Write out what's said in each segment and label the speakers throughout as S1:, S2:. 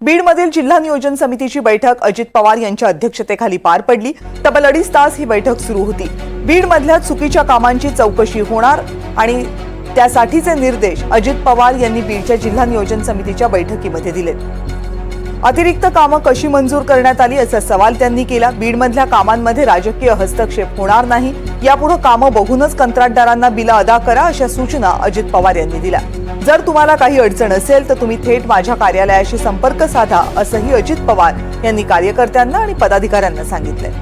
S1: बीडमधील जिल्हा नियोजन समितीची बैठक अजित पवार यांच्या अध्यक्षतेखाली पार पडली. तब्बल अडीच तास ही बैठक सुरू होती. बीडमधल्या चुकीच्या कामांची चौकशी होणार आणि त्यासाठीचे निर्देश अजित पवार यांनी बीडच्या जिल्हा नियोजन समितीच्या बैठकीमध्ये दिलेत. अतिरिक्त कामं कशी मंजूर करण्यात आली असा सवाल त्यांनी केला. बीडमधल्या कामांमध्ये राजकीय हस्तक्षेप होणार नाही. यापुढे कामं बघूनच कंत्राटदारांना बिलं अदा करा अशा सूचना अजित पवार यांनी दिल्या. जर तुम्हाला काही अडचण असेल तर तुम्ही थेट माझ्या कार्यालयाशी संपर्क साधा असंही अजित पवार यांनी कार्यकर्त्यांना आणि पदाधिकाऱ्यांना सांगितलंय.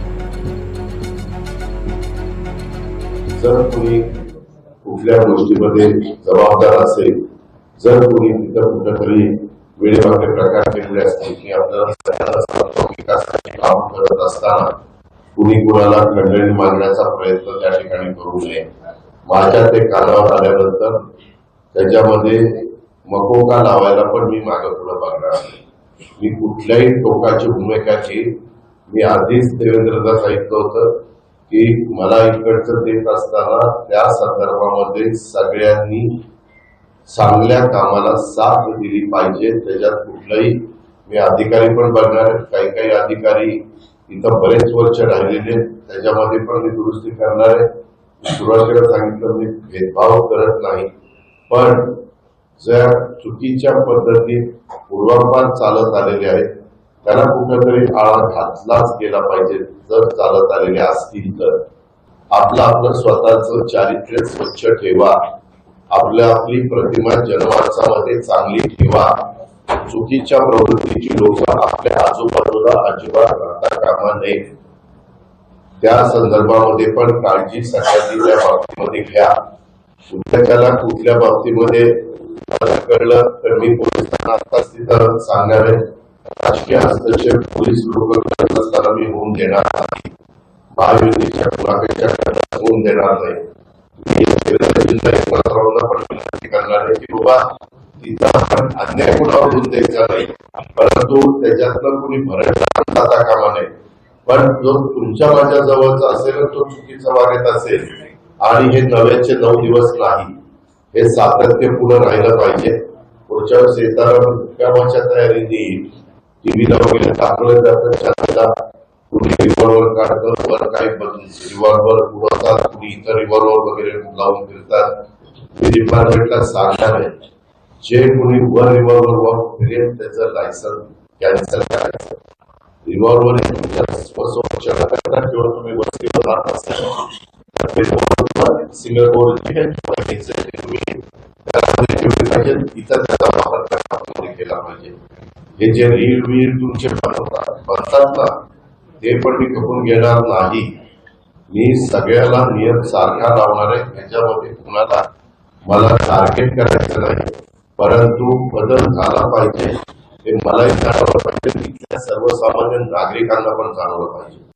S2: जर कोणी कुठल्या गोष्टीमध्ये जबाबदार असेल जर कोणी तिथं कुठेतरी वेळेवाकडे प्रकार केलेले असते की आपल्याला विकासाचे काम करत असताना कुणी कुणाला खंडणी मागण्याचा प्रयत्न त्या ठिकाणी करू नये. माझ्या ते कानावर आल्यानंतर त्याच्यामध्ये मकोका लावायला पण मी मागे पुढे बघणार मी कुठल्याही टोकाची भूमिकाची मी आधीच देवेंद्रदा सांगितलं होतं की मला इकडचं देत असताना त्या संदर्भामध्ये सगळ्यांनी चांगल्या कामाला साथ दिली पाहिजे. त्याच्यात कुठलाही मी अधिकारी पण बघणार काही काही अधिकारी इथं बरेच वर्ष राहिलेले आहेत. त्याच्यामध्ये पण मी दुरुस्ती करणार आहे. सुरुवातीला सांगितलं मी भेदभाव करत नाही. पण ज्या चुकीच्या पद्धतीत पूर्वापार चालत आलेले आहेत त्याला कुठेतरी आळा घातलाच गेला पाहिजे जर चालत आलेले असतील तर. आपलं आपलं स्वतःचं चारित्र्य स्वच्छ ठेवा. आपल्या आपली प्रतिमा जनमानसामध्ये चांगली ठेवा. चुकीच्या प्रवृत्तीची लोक आपल्या आजूबाजूला अजिबात राहता कामा नये. त्या संदर्भामध्ये पण काळजी सगळ्यांनी त्या बाबतीमध्ये घ्या. उद्याच्याला कुठल्या बाबतीमध्ये कळलं तर मी पोलीस आताच तिथं सांगणार आहे. राजकीय हस्तक्षेप पोलीस लोक करत असताना मी होऊन देणार नाही. महायुतीच्या कुणापेक्षा होऊन देणार नाही. मी जिल्हा एकनाथरावांना पण विनंती करणार आहे की बाबा तिथं आपण अन्याय कुणावरून द्यायचा नाही. परंतु त्याच्यातनं कुणी भरट जाता कामा नये. पण जो तुमच्या माझ्या जवळचा असेल तो चुकीचा वागत असेल आणि हे नव्याचे नऊ दिवस नाही हे सातत्य पुढे राहिलं पाहिजे. पुढच्या वेळेस येताना कामाच्या तयारीने टीव्हीला वगैरे दाखवलं जातं चर्चा कुणी रिव्हॉल्वर काढतं वर काही रिव्हॉल्वर उडवतात कुणी इतर रिव्हॉल्वर वगैरे लावून फिरतात. मी डिपार्टमेंटला सांगणार आहे. जे कोणी वर रिव्हॉल्वर वर फिरेल त्याचं लायसन कॅन्सल करायचं. रिव्हॉल्वर हे किंवा तुम्ही वस्तीवर राहत असाल तर ते revolver सिंगल बोर्ड तुम्ही घरामध्ये इथं त्याचा वापर करण्यामध्ये केला पाहिजे. हे जे रील वील तुमचे बनवतात बनतात ना ते पण मी खपून घेणार नाही. मी सगळ्याला नियम सारखा लावणार आहे. त्याच्यामध्ये कुणाला मला टार्गेट करायचं नाही. परंतु बदल झाला पाहिजे. हे मलाही जाणवलं पाहिजे. तिथल्या सर्वसामान्य नागरिकांना पण जाणवलं पाहिजे.